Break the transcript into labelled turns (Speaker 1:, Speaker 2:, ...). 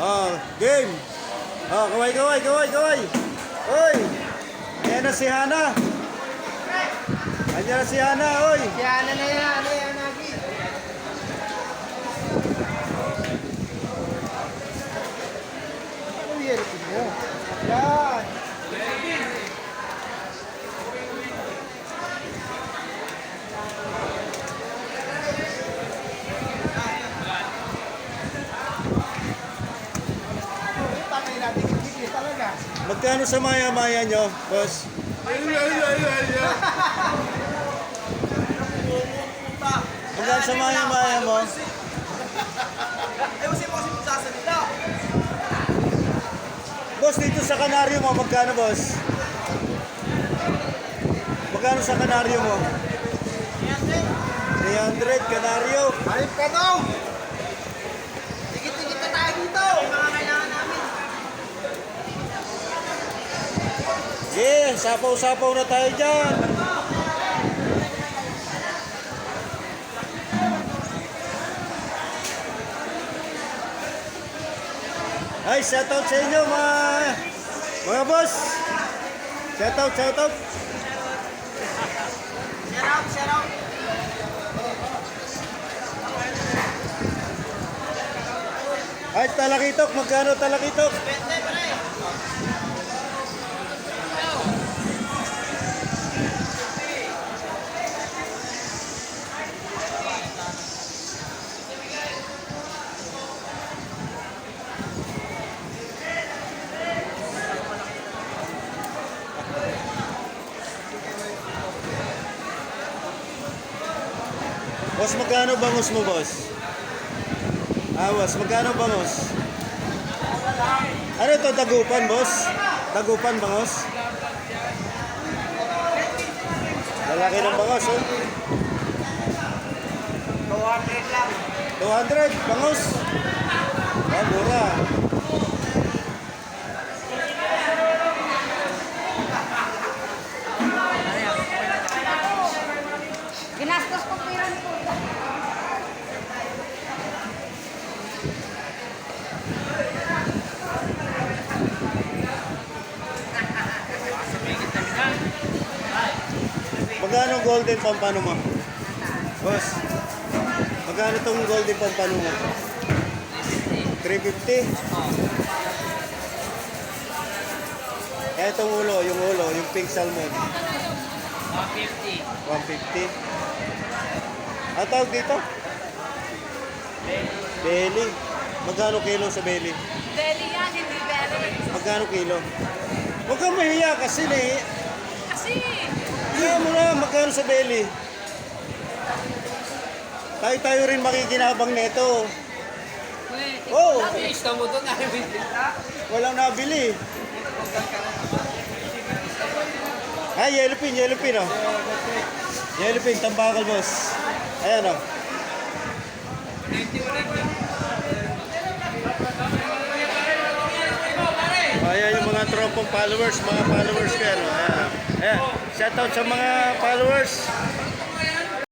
Speaker 1: Oh, game. Oh, kaway, kaway, kaway, kaway. Oy. Ayan na si Hana. Ayan na si Hana, oy.
Speaker 2: Yan na na yan, ano yan, Nagi? Ano yan, ito mo? Yan. Tangay natin, kikikli talaga.
Speaker 1: Magkano sa maya-maya nyo, boss? Magkano sa maya-maya mo?
Speaker 2: Ayusin mo kasi magsasalita.
Speaker 1: Boss, dito sa kanaryo mo, magkano, boss? Magkano sa kanaryo mo? 300, kanaryo.
Speaker 2: Halip ka daw!
Speaker 1: Yeah, sapaw-sapaw na tayo dyan. Ay, shout out sa inyo mga, mga boss. Shout out,
Speaker 2: shout out. Shout out, shout out.
Speaker 1: Ay, talakitok. Magkano talakitok?
Speaker 2: 20.
Speaker 1: Boss, magkano bangus mo, boss? Ah, boss, magkano bangus? Ano to, dagupan, boss? Dagupan, bangus? Lalaki ng bangus, oh.
Speaker 2: 200 lang.
Speaker 1: 200, bangus. Ah, mura.
Speaker 3: Ginastos ko pera ni Kuya.
Speaker 1: Magkano golden pampano mo? Boss, magkano tong golden pampano mo? 350? Eh, itong ulo, yung ulo, yung pink salmon.
Speaker 2: 150.
Speaker 1: 150. Ang tawag dito? Belly. Magkano kilo sa belly?
Speaker 3: Belly yan, hindi belly.
Speaker 1: Magkano kilo? Huwag kang mahiya kasi na eh.
Speaker 3: Kasi,
Speaker 1: Kaya mo na, magkano sa belly? Tayo-tayo rin makikinabang nito.
Speaker 3: wait,
Speaker 1: Oh,
Speaker 2: Gusto mo ito na
Speaker 1: walang nabili. Ay, yellow pin, yellow pin, oh. Yellow pin, tambakal, boss. Ayan, oh. Ayan yung mga tropong followers, mga followers ko yan. oh. Ayan. Ayan. Shoutout sa mga followers.